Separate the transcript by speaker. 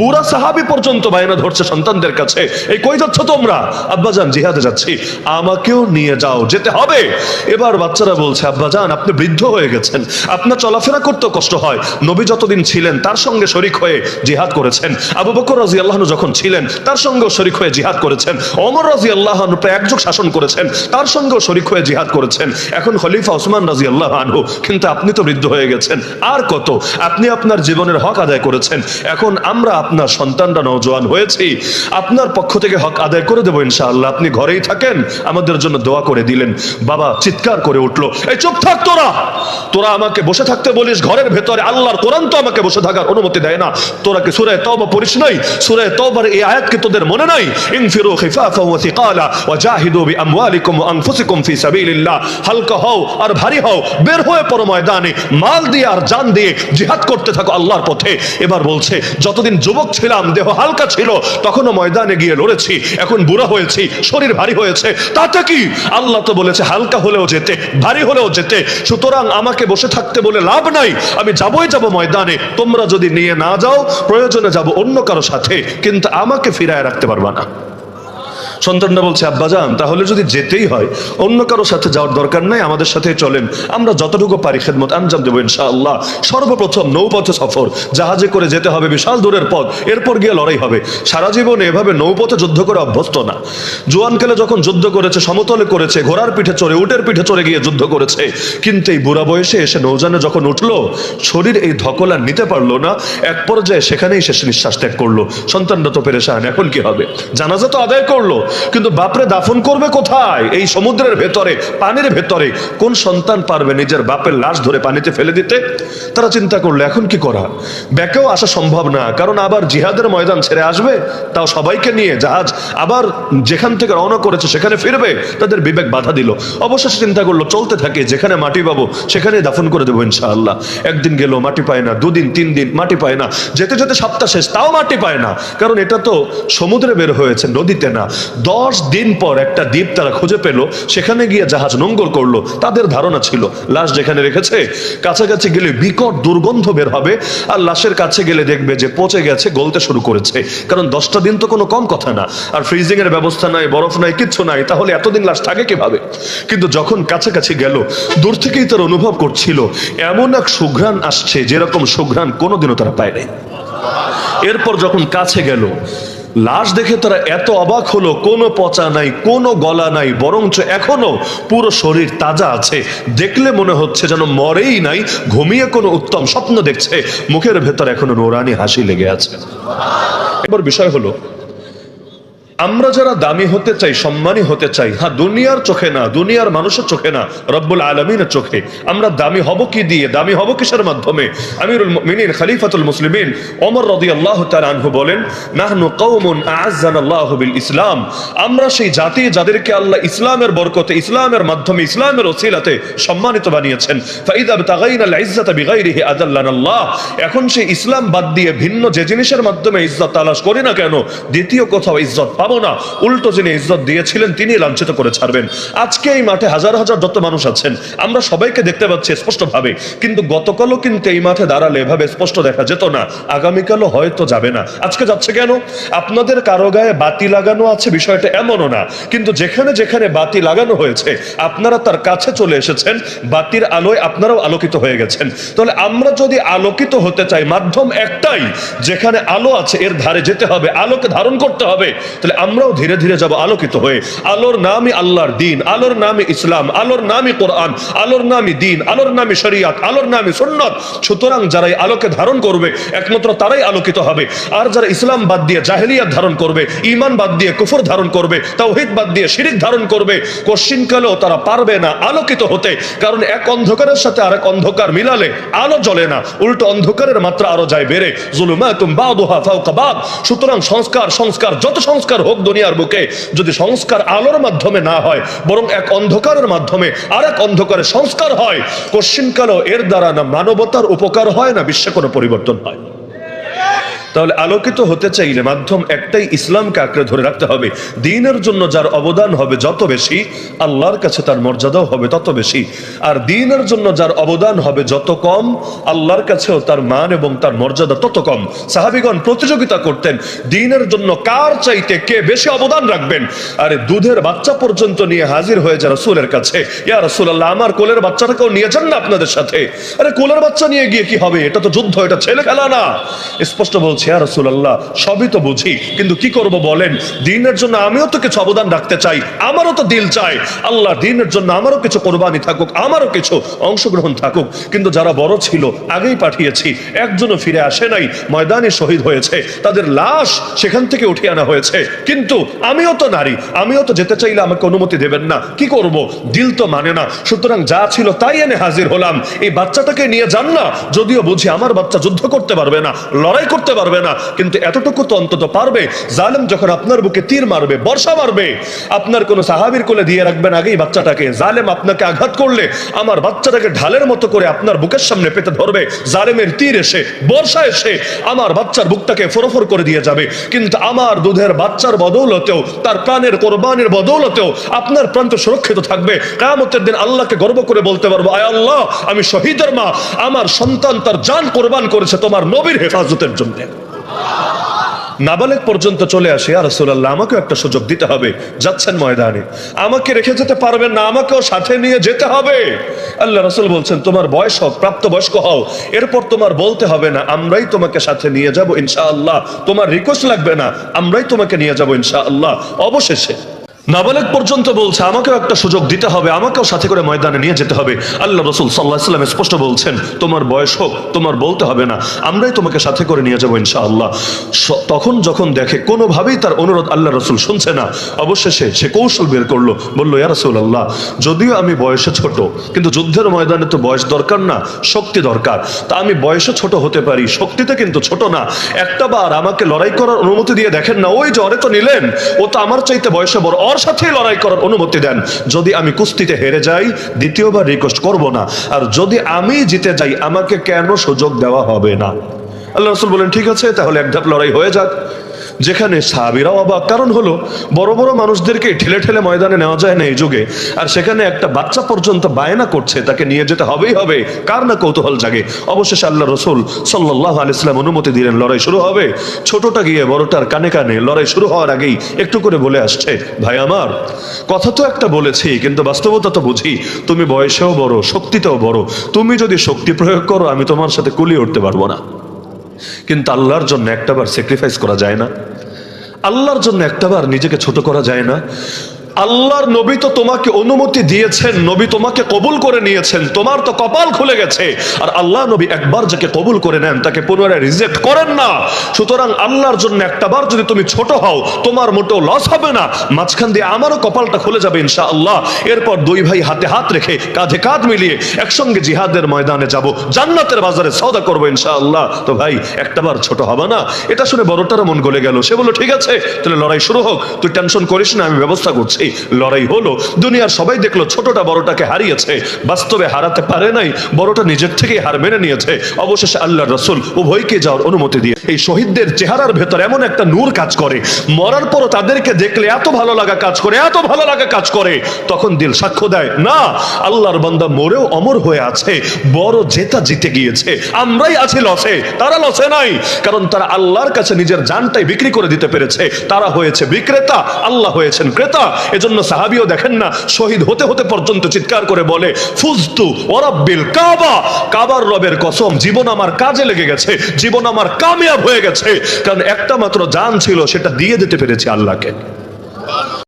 Speaker 1: বুড়া সাহাবি পর্যন্ত বায়না ধরছে সন্তানদের কাছে। এই কই যাচ্ছ তোমরা? আব্বাজান জিহাদে যাচ্ছি। আমাকেও নিয়ে যাও, যেতে হবে। এবার বাচ্চারা বলছে আব্বাজান আপনি বৃদ্ধ হয়ে গেছেন। আপনার চলাফেরা করতে কষ্ট হয়। নবী যতদিন ছিলেন, তার সঙ্গে শরিক হয়ে জিহাদ করেছেন। আবু বকর রাজি আল্লাহনু যখন ছিলেন, তার সঙ্গেও শরিক হয়ে জিহাদ করেছেন। অমর রাজি আল্লাহনু প্রায় একযুগ শাসন করেছেন, তার সঙ্গেও শরিক হয়ে জিহাদ করেছেন। এখন খলিফা ওসমান রাজি আল্লাহ আনহু, কিন্তু আপনি তো বৃদ্ধ হয়ে গেছেন। আর কত? আপনি আপনার জীবনের হক আদায় করেছেন। এখন আমরা আপনার সন্তানরা নৌজওয়ান হয়েছি, আপনার পক্ষ থেকে হক আদায় করে দেবো ইনশাআল্লাহ। আপনি ঘরেই থাকেন, আমাদের জন্য দোয়া করে দিলেন। বাবা চিৎকার করে উঠল, এই চুপ থাক তোরা! তোরা আমাকে বসে থাকতে বলিস, ঘরের ভেতরে আল্লাহর কোরআন তো আমাকে বসে থাকার অনুমতি দেয় না। তোরা কি সূরা তওবা পড়িস নাই? সূরা তওবার এই আয়াত কি তোদের মনে নাই? ইনফিরু খিফাফা ওয়া থিকালা ওয়া জাহিদু বিআমওয়ালিকুম ওয়া আনফুসিকুম ফি সাবিলিল্লাহ। হালকা হও আর ভারী হও, বের হয়ে পড়ো ময়দানে মাল দিয়ে আর জান দিয়ে জিহাদ করতে থাকো আল্লাহর পথে। এবার বলছে যতদিন যুবক ছিলাম, দেহ হালকা ছিল, তখনও ময়দানে গিয়ে লড়েছি। এখন বুড়া হয়েছি, শরীর ভারী হয়েছে। তাতে কি? আল্লাহ তো বলেছে, হালকা হলেও যেতে, ভারী হলেও যেতে। সুতরাং আমাকে বসে থাকতে বলে লাভ নাই। আমি যাবই যাব ময়দানে। তোমরা যদি নিয়ে না যাও, প্রয়োজনে যাব অন্য কারও সাথে। কিন্তু আমাকে ফিরায় রাখতে পারবা না। সন্তানরা বলছে আব্বাজান তাহলে যদি যেতেই হয়, অন্য কারও সাথে যাওয়ার দরকার নাই, আমাদের সাথে চলেন। আমরা যতটুকু পারি খেদমত আঞ্জাম দেবো ইনশাআল্লাহ। সর্বপ্রথম নৌপথে সফর। জাহাজে করে যেতে হবে বিশাল দূরের পথ, এরপর গিয়ে লড়াই হবে। সারা জীবনে এভাবে নৌপথে যুদ্ধ করে অভ্যস্ত না। জোয়ানকালে যখন যুদ্ধ করেছে, সমতলে করেছে, ঘোড়ার পিঠে চড়ে, উটের পিঠে চড়ে গিয়ে যুদ্ধ করেছে, কিন্তু এই বুড়া বয়সে এসে নৌজানে যখন উঠল, শরীর এই ধকল নিতে পারল না। এক পর্যায়ে সেখানেই শেষ নিঃশ্বাস ত্যাগ করল। সন্তানরা তো পেরেশান, এখন কি হবে? জানাজা তো আদায় করল। কিন্তু বাপরে দাফন করবে কোথায়? এই সমুদ্রের ভেতরে, পানির ভেতরে। কোন সন্তান পারবে নিজের বাপের লাশ ধরে পানিতে ফেলে দিতে? তারা চিন্তা করল, এখন কি করা? ব্যাকেও আসা সম্ভব না, কারণ আবার জিহাদের ময়দান ছেড়ে আসবে, তাও সবাইকে নিয়ে জাহাজ আবার যেখান থেকে রওনা করেছে সেখানে ফিরবে, তাদের বিবেক বাধা দিল। অবশেষে চিন্তা করল, চলতে থাকে, যেখানে মাটি পাবো সেখানে দাফন করে দেবো ইনশাআল্লাহ। একদিন গেল, মাটি পায় না, দুদিন, তিন দিন, মাটি পায় না। যেতে যেতে সপ্তাহ শেষ, তাও মাটি পায় না। কারণ এটা তো সমুদ্রে বের হয়েছে, নদীতে না। দশ দিন পর একটা দ্বীপ তারা খুঁজে পেল, সেখানে গিয়ে জাহাজ নোঙ্গল করল, তাদের ধারণা ছিল। লাশ যেখানে রেখেছে, কাছাকাছি গেলে বিকট দুর্গন্ধ বের হবে, আর লাশের কাছে গেলে দেখবে যে পচে গেছে, গলতে শুরু করেছে। কারণ দশটা দিন তো কোনো কম কথা না, আর ফ্রিজিং এর ব্যবস্থা নাই, বরফ নাই, কিচ্ছু নাই, তাহলে এতদিন লাশ থাকে কীভাবে? কিন্তু যখন কাছাকাছি গেল, দূর থেকেই তার অনুভব করছিল, এমন এক সুঘ্রাণ আসছে যেরকম সুঘ্রাণ কোনোদিনও তারা পায় নাই। এরপর যখন কাছে গেল লাশ দেখে তারা এত অবাক হলো, কোনো পচা নাই, কোনো গলা নাই, বরঞ্চ এখনও পুরো শরীর তাজা আছে। দেখলে মনে হচ্ছে যেন মরেই নাই, ঘুমিয়ে কোনো উত্তম স্বপ্ন দেখছে। মুখের ভেতর এখনও নোরানি হাসি লেগে আছে। এবার বিষয় হলো আমরা যারা দামি হতে চাই, সম্মানী হতে চাই হ্যাঁ দুনিয়ার চোখে না, দুনিয়ার মানুষের চোখে না, রব্বুল আলমিনের চোখে আমরা দামি হব কি দিয়ে, দামি হব কিসের মাধ্যমে? আমিরুল মিনিন খলিফাতুল মুসলিমিন ওমর রদি আল্লাহ আনহু বলেন, নাহনু কৌমুন আজান আল্লাহ বিল ইসলাম। আমরা সেই জাতি যাদেরকে আল্লাহ ইসলামের বরকতে, ইসলামের মাধ্যমে, ইসলামের ওসিলাতে সম্মানিত বানিয়েছেন। ফাইদা তাগাইন আল ইজ্জাত বিগাইরিহি আদাল্লান আল্লাহ এখন সেই ইসলাম বাদ দিয়ে ভিন্ন যে জিনিসের মাধ্যমে ইজ্জত তালাশ করি না কেন? দ্বিতীয় কোথাও ইজ্জত পাবো না। উল্টো যিনি ইজ্জত দিয়েছিলেন তিনি লাঞ্ছিত করে ছাড়বেন। আজকে এই মাঠে হাজার হাজার যত মানুষ আছেন, আমরা সবাইকে দেখতে পাচ্ছি স্পষ্টভাবে। কিন্তু গতকালও কিন্তু এই মাঠে দাঁড়ালে এভাবে স্পষ্ট দেখা যেত না। আগামীকালও হয়তো যাবে না। আজকে যাচ্ছে কেন? আপনাদের কারও গায়ে বাতি লাগানো আছে বিষয়টা এমনও না। কিন্তু যেখানে যেখানে বাতি লাগানো হয়েছে, আপনারা তার কাছে চলে এসেছেন, বাতির আলোয় আপনারাও আলোকিত হয়ে গেছেন। তাহলে আমরা যদি আলোকিত হতে চাই, মাধ্যম একটাই, যেখানে আলো আছে, এর ধারে যেতে হবে, আলোকে ধারণ করতে হবে। তাহলে আমরাও ধীরে ধীরে যাব আলোকিত হয়ে। আলোর নামই আল্লাহর দিন, আলোর নামই ইসলাম, আলোর নামই কোরআন, আলোর নামই দিন, আলোর নামই শরিয়াত, আলোর নামই সুন্নত। সুতরাং যারা এই আলোকে ধারণ করবে, একমাত্র তারাই আলোকিত হবে। আর যারা ইসলাম বাদ দিয়ে জাহেলিয়াত ধারণ করবে ইমান বাদ দিয়ে কুফর ধারণ করবে, তাওহিদ বাদ দিয়ে শিরিক ধারণ করবে কোশ্চিনকালেও তারা পারবে না আলোকিত হতে। কারণ এক অন্ধকারের সাথে আরেক অন্ধকার মিলালে আলো জ্বলে না। উল্টো অন্ধকারের মাত্রা আরও যায় বেড়ে। জুলুমাতুম বাদুহা ফাওকা বাদ। সুতরাং সংস্কার সংস্কার, যত সংস্কার হোক দুনিয়ার বুকে যদি সংস্কার আলোর মাধ্যমে না হয়, বরং এক অন্ধকারের মাধ্যমে আর এক অন্ধকারে সংস্কার হয় কশ্চিনকালও এর দ্বারা না মানবতার উপকার হয়, না বিশ্বে কোনো পরিবর্তন হয়। তাহলে আলোকিত হতে চাইলে মাধ্যম একটাই ইসলামকে আঁকড়ে ধরে রাখতে হবে। দিনের জন্য যার অবদান হবে যত বেশি, আল্লাহর কাছে তার মর্যাদাও হবে তত বেশি। আর দিনের জন্য যার অবদান হবে যত কম, আল্লাহর কাছেও তার মান এবং তার মর্যাদা তত কম। সাহাবিগণ প্রতিযোগিতা করতেন, দিনের জন্য কার চাইতে কে বেশি অবদান রাখবেন? আরে দুধের বাচ্চা পর্যন্ত নিয়ে হাজির হয়ে যায় রসুলের কাছে। ইয়া রসুল্লাহ আমার কোলের বাচ্চাটাকেও নিয়ে যান না আপনাদের সাথে। আরে কোলের বাচ্চা নিয়ে গিয়ে কি হবে? এটা তো যুদ্ধ, এটা ছেলে খেলা না। স্পষ্ট বলছে ইয়া রসুল্লাহ সবই তো বুঝি, কিন্তু কি করব বলেন? দিনের জন্য আমিও তো কিছু অবদান রাখতে চাই, আমারও তো দিল চাই। আল্লাহ দিনের জন্য আমারও কিছু কোরবানি থাকুক, আমারও কিছু অংশগ্রহণ থাকুক। কিন্তু যারা বড় ছিল, আগেই পাঠিয়েছি, একজনও ফিরে আসে নাই, ময়দানে শহীদ হয়েছে, তাদের লাশ সেখান থেকে উঠিয়ে আনা হয়েছে। কিন্তু আমিও তো নারী, আমিও তো যেতে চাইলে আমাকে অনুমতি দেবেন না, কি করব? দিল তো মানে না, সুতরাং যা ছিল তাই এনে হাজির হলাম। এই বাচ্চাটাকে নিয়ে যান না, যদিও বুঝি আমার বাচ্চা যুদ্ধ করতে পারবে না, লড়াই করতে পারবে না। কিন্তু এতটুকু তো অন্তত পারবে। জালেম যখন আপনার বুকে তীর মারবে, বর্ষা মারবে, আপনার কোনো সাহাবির কোলে দিয়ে রাখবেন আগেই বাচ্চাটাকে। জালেম আপনাকে আঘাত করলে আমার বাচ্চাটাকে ঢালের মতো করে আপনার বুকের সামনে পেতে ধরবে। জালেমের তীর এসে, বর্ষা এসে আমার বাচ্চার বুকটাকে ফোরফোর করে দিয়ে যাবে। কিন্তু আমার দুধের বাচ্চার বদৌলতেও, তার প্রাণের কোরবানের বদৌলতেও আপনার প্রাণ তো সুরক্ষিত থাকবে। কেয়ামতের দিন আল্লাহকে গর্ব করে বলতে পারব, আয় আল্লাহ, আমি শহীদের মা। আমার সন্তান তার জান কোরবান করেছে তোমার নবীর হেফাজতের জন্য। নাবালেক পর্যন্ত চলে আসে আর রসুল্লাহ আমাকেও একটা সুযোগ দিতে হবে। যাচ্ছেন ময়দানে। আমাকে রেখে যেতে পারবেন না, আমাকেও সাথে নিয়ে যেতে হবে। আল্লাহ রসুল বলছেন, তোমার বয়স হোক প্রাপ্ত বয়স্ক হও। এরপর তোমার বলতে হবে না, আমরাই তোমাকে সাথে নিয়ে যাব ইনশাআল্লাহ। তোমার রিকোয়েস্ট লাগবে না, আমরাই তোমাকে নিয়ে যাব ইনশাআল্লাহ। অবশেষে নাবালেক পর্যন্ত বলছে, আমাকেও একটা সুযোগ দিতে হবে, আমাকেও সাথে করে ময়দানে নিয়ে যেতে হবে। আল্লাহ রসুল সাল্লাহ সাল্লাম স্পষ্ট বলছেন, তোমার বয়স হোক, তোমার বলতে হবে না, আমরাই তোমাকে সাথে করে নিয়ে যাব ইনশাআল্লাহ। তখন যখন দেখে, কোনোভাবেই তার অনুরোধ আল্লাহ রসুল শুনছে না। অবশেষে সে কৌশল বের করল, বলল, ইয়া রসুল আল্লাহ যদিও আমি বয়সে ছোট, কিন্তু যুদ্ধের ময়দানে তো বয়স দরকার না, শক্তি দরকার। তা আমি বয়সে ছোট হতে পারি, শক্তিতে কিন্তু ছোট না। একটা বার আমাকে লড়াই করার অনুমতি দিয়ে দেখেন না, ওই যে অরে তো নিলেন, ও তো আমার চাইতে বয়সে বড় ওর সাথে লড়াই করার অনুমতি দেন। যদি আমি কুস্তিতে হেরে যাই, দ্বিতীয়বার রিকোয়েস্ট করব না। আর যদি আমি জিতে যাই, আমাকে কেন সুযোগ দেওয়া হবে না? আল্লাহ রসুল বলেন, ঠিক আছে, তাহলে এক ধাপ লড়াই হয়ে যাক। যেখানে সাহাবিরাও অবাক। কারণ হলো, বড় বড় মানুষদেরকে ঠেলে ঠেলে ময়দানে নেওয়া যায় না এই যুগে। আর সেখানে একটা বাচ্চা পর্যন্ত বায়না করছে, তাকে নিয়ে যেতে হবেই হবে। কার না কৌতূহল জাগে? অবশেষে আল্লাহ রসুল সাল্লাহ আলিয়াল্লাম অনুমতি দিলেন, লড়াই শুরু হবে। ছোটটা গিয়ে বড়টার কানে কানে লড়াই শুরু হওয়ার আগেই একটু করে বলে আসছে, ভাই আমার, কথা তো একটা বলেছি, কিন্তু বাস্তবতা তো বুঝি। তুমি বয়সেও বড়, শক্তিতেও বড়। তুমি যদি শক্তি প্রয়োগ করো, আমি তোমার সাথে কুলিয়ে উঠতে পারব না। কিন্তু আল্লাহর জন্য একটাবার স্যাক্রিফাইস করা যায় না। আল্লাহর জন্য একটাবার নিজেকে ছোট করা যায় না। আল্লাহর নবী তো তোমাকে অনুমতি দিয়েছেন, নবী তোমাকে কবুল করে নিয়েছেন, তোমার তো কপাল খুলে গেছে। আর আল্লাহ নবী একবার যাকে কবুল করে নেন, তাকে পুনরায় রিজেক্ট করেন না। সুতরাং আল্লাহর জন্য একটাবার যদি তুমি ছোট হও, তোমার মোটেও লস হবে না। মাঝখান দিয়ে আমারও কপালটা খুলে যাবে ইনশা আল্লাহ এরপর দুই ভাই হাতে হাত রেখে কাঁধে কাঁধ মিলিয়ে একসঙ্গে জিহাদের ময়দানে যাব। জান্নাতের বাজারে সওদা করব ইনশা আল্লাহ তো ভাই একটাবার ছোট হবে না? এটা শুনে বড়টারও মন গলে গেল। সে বলল, ঠিক আছে, তাহলে লড়াই শুরু হোক। তুই টেনশন করিস না, আমি ব্যবস্থা করছি। লড়াই হলো। দুনিয়ার সবাই দেখল ছোটটা বড়টাকে হারিয়েছে। বাস্তবে হারাতে পারে নাই, বড়টা নিজের থেকেই হার মেনে নিয়েছে। অবশেষে আল্লাহ রসুল উভয়কে যাওয়ার অনুমতি দিয়ে এই শহীদদের চেহারার ভেতর এমন একটা নূর কাজ করে। মরার পরও তাদেরকে দেখলে এত ভালো লাগা কাজ করে, এত ভালো লাগা কাজ করে। তখন দিল সাক্ষ্য দেয়, না, আল্লাহর বান্দা মরেও অমর হয়ে আছে, বড় জেতা জিতে গিয়েছে। আমরাই আছি লসে, তারা লসে নাই। কারণ তারা আল্লাহর কাছে নিজের জানটাই বিক্রি করে দিতে পেরেছে। তারা হয়েছে বিক্রেতা, আল্লাহ হয়েছেন ক্রেতা। এজন্য সাহাবিও দেখেন না, শহীদ হতে হতে পর্যন্ত চিৎকার করে বলে, ফুজতু ওরাব্বিল কাবা। কাবার রবের কসম, জীবন আমার কাজে লেগে গেছে, জীবন আমার কামিয়াব হয়ে গেছে। কারণ একটা মাত্র জান ছিল, সেটা দিয়ে দিতে পেরেছি আল্লাহকে।